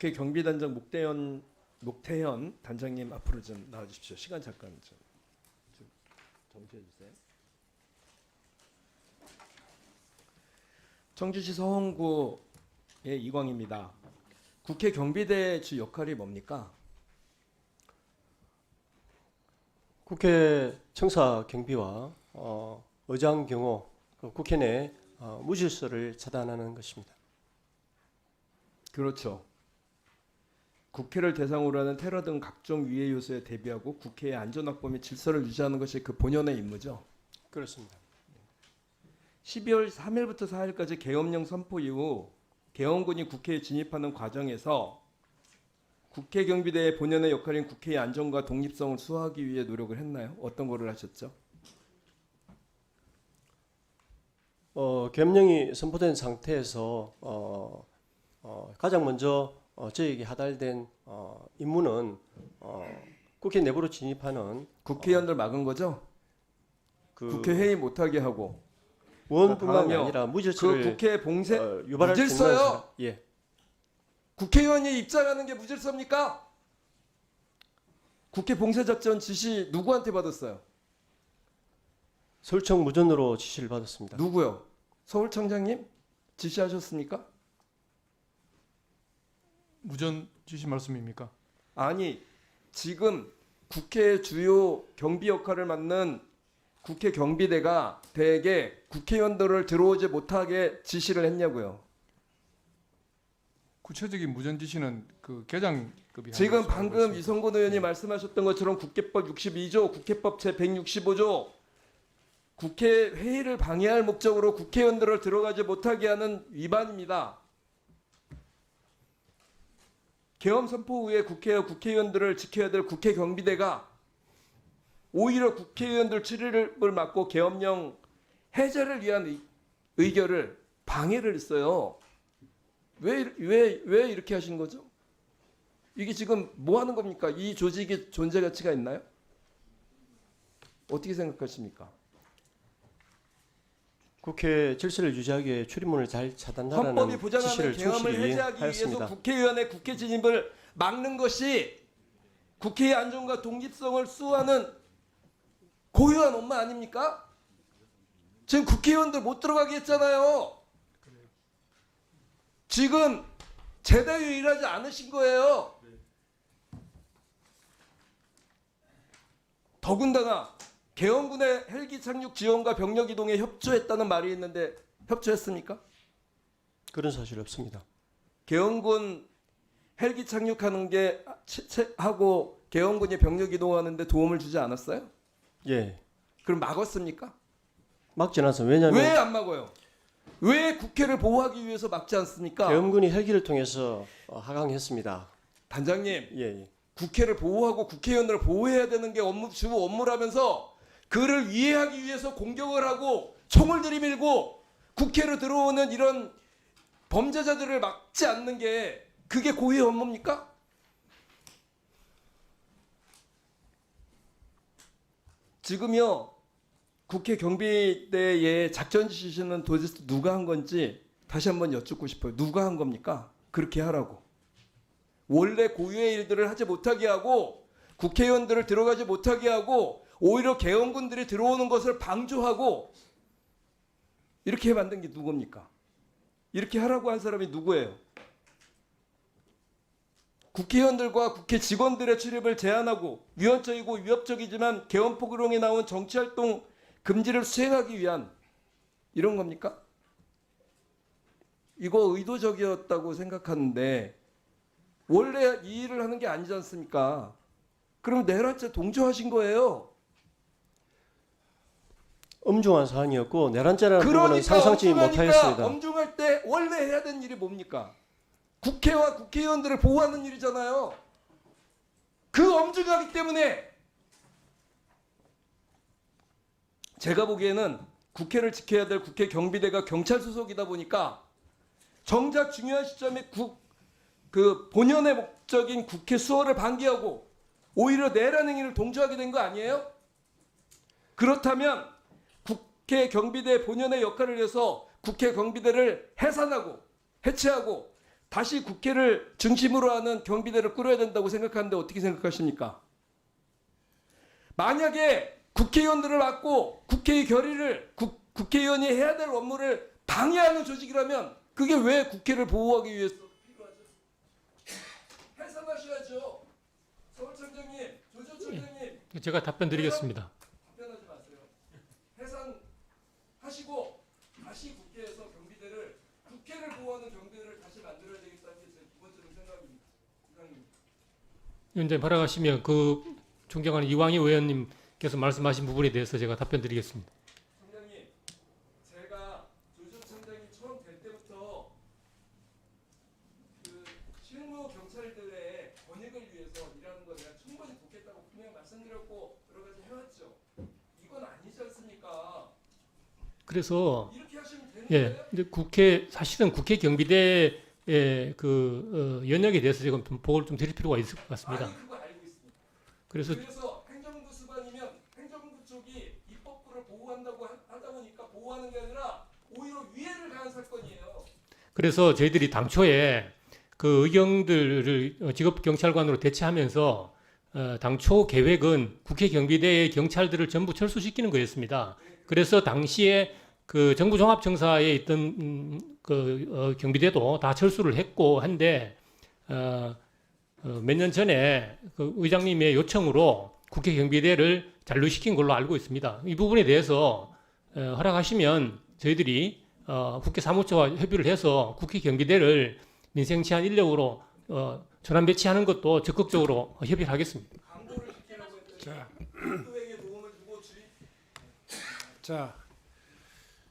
국회 경비단장 목대현 목태현 단장님 앞으로 좀 나와 주십시오. 시간 잠깐 좀, 좀 정지해 주세요. 청주시 서원구의 이광입니다. 국회 경비대 주 역할이 뭡니까? 국회 청사 경비와 어, 의장 경호, 그 국회 내 어, 무질서를 차단하는 것입니다. 그렇죠. 국회를 대상으로 하는 테러 등 각종 위해 요소에 대비하고 국회의 안전 확보 및 질서를 유지하는 것이 그 본연의 임무죠. 그렇습니다. 12월 3일부터 4일까지 계엄령 선포 이후 계엄군이 국회에 진입하는 과정에서 국회 경비대의 본연의 역할인 국회의 안전과 독립성을 수호하기 위해 노력을 했나요? 어떤 거를 하셨죠? 어, 계엄령이 선포된 상태에서 어, 어, 가장 먼저 어, 저에게 하달된 어, 임무는 어, 국회 내부로 진입하는 국회의원들 막은 거죠? 그 국회 회의 못하게 하고 다음이요. 아니라 그 무질서를 국회 봉쇄 어, 유발할 수 있는 무질서요? 사람- 예, 국회의원이 입장하는 게 무질서입니까? 국회 봉쇄 작전 지시 누구한테 받았어요? 설청 무전으로 지시를 받았습니다. 누구요? 서울청장님 지시하셨습니까? 무전 지시 말씀입니까? 아니 지금 국회 주요 경비 역할을 맡는 국회 경비대가 대개 국회의원들을 들어오지 못하게 지시를 했냐고요. 구체적인 무전 지시는 그 계장급이 지금 방금. 이성곤 의원이 말씀하셨던 것처럼 국회법 62조, 국회법 제 165조 국회 회의를 방해할 목적으로 국회의원들을 들어가지 못하게 하는 위반입니다. 계엄 선포 후에 국회와 국회의원들을 지켜야 될 국회 경비대가 오히려 국회의원들 출입을 막고 계엄령 해제를 위한 의, 의결을 방해를 했어요. 왜 왜 왜 이렇게 하신 거죠? 이게 지금 뭐 하는 겁니까? 이 조직의 존재 가치가 있나요? 어떻게 생각하십니까? 국회 질서를 유지하기 위해 출입문을 잘 헌법이 차단하라는 보장하는 지시를 계엄을 충실히 해제하기 위해서 하였습니다. 국회의원의 국회 진입을 막는 것이 국회의 안전과 독립성을 수호하는 고유한 업무 아닙니까? 지금 국회의원들 못 들어가게 했잖아요. 지금 제대로 일하지 않으신 거예요. 더군다나 계엄군의 헬기 착륙 지원과 병력 이동에 협조했다는 말이 있는데 협조했습니까? 그런 사실 없습니다. 계엄군 헬기 착륙하는 게 하고 계엄군이 병력 이동하는데 도움을 주지 않았어요? 예, 그럼 막았습니까? 막지 않아서 왜냐하면 왜 안 막아요? 왜 국회를 보호하기 위해서 막지 않습니까? 계엄군이 헬기를 통해서 어, 하강했습니다. 단장님, 예, 예. 국회를 보호하고 국회의원들을 보호해야 되는 게 업무 주 업무라면서 그를 이해하기 위해서 공격을 하고 총을 들이밀고 국회로 들어오는 이런 범죄자들을 막지 않는 게 그게 고유의 업무입니까? 지금요 국회 경비대의 작전 지시는 도대체 누가 한 건지 다시 한번 여쭙고 싶어요. 누가 한 겁니까? 그렇게 하라고. 원래 고유의 일들을 하지 못하게 하고 국회의원들을 들어가지 못하게 하고 오히려 계엄군들이 들어오는 것을 방조하고 이렇게 만든 게 누굽니까? 이렇게 하라고 한 사람이 누구예요? 국회의원들과 국회 직원들의 출입을 제한하고 위헌적이고 위협적이지만 포교령에 나온 정치활동 금지를 수행하기 위한 이런 겁니까? 이거 의도적이었다고 생각하는데 원래 이 일을 하는 게 아니지 않습니까? 그럼 내란죄 동조하신 거예요. 엄중한 사안이었고 내란죄라는 부분은 상상치 못하였습니다. 엄중할 때 원래 해야 되는 일이 뭡니까? 국회와 국회의원들을 보호하는 일이잖아요. 그 엄중하기 때문에 제가 보기에는 국회를 지켜야 될 국회 경비대가 경찰 소속이다 보니까 정작 중요한 시점에 국, 그 본연의 목적인 국회 수호를 방기하고 오히려 내란 행위를 동조하게 된 거 아니에요? 그렇다면 국회 경비대 본연의 역할을 위해서 국회 경비대를 해산하고 해체하고 다시 국회를 중심으로 하는 경비대를 꾸려야 된다고 생각하는데 어떻게 생각하십니까? 만약에 국회의원들을 맡고 국회의 결의를 국, 국회의원이 해야 될 업무를 방해하는 조직이라면 그게 왜 국회를 보호하기 위해서 필요하죠? 해산하셔야죠. 서울청장님, 조조청장님 제가 답변 드리겠습니다. 답변하지 마세요. 해산 하시고 다시 국회에서 경비대를 국회를 보호하는 경비대를 다시 만들어야 되겠다는 게 제 두 번째로 생각입니다. 생각입니다. 위원장님 허락하시면 그 존경하는 이왕희 의원님께서 말씀하신 부분에 대해서 제가 답변 드리겠습니다. 청장님, 제가 조조청장이 처음 될 때부터 그 실무 경찰들의 권익을 위해서 일하는 거 내가 충분히 돕겠다고 분명히 말씀드렸고 여러 가지 해왔죠. 이건 아니지 않습니까? 그래서 예? 근데 국회 사실은 국회 경비대의 그 어, 연역에 대해서 지금 좀 보고를 좀 드릴 필요가 있을 것 같습니다. 아니. 그래서 그래서 행정부 수반이면 행정부 쪽이 입법부를 보호한다고 하- 하다 보니까 보호하는 게 아니라 오히려 위해를 가한 사건이에요. 그래서 저희들이 당초에 그 의경들을 어, 직업 경찰관으로 대체하면서 어, 당초 계획은 국회 경비대의 경찰들을 전부 철수시키는 거였습니다. 그래서 당시에 그 정부 종합청사에 있던 음, 그 어, 경비대도 다 철수를 했고 한데 어, 몇 년 전에 그 의장님의 요청으로 국회 경비대를 잔류시킨 걸로 알고 있습니다. 이 부분에 대해서 어, 허락하시면 저희들이 어, 국회 사무처와 협의를 해서 국회 경비대를 민생 치안 인력으로 어, 전환 배치하는 것도 적극적으로 협의를 하겠습니다. 자, 자,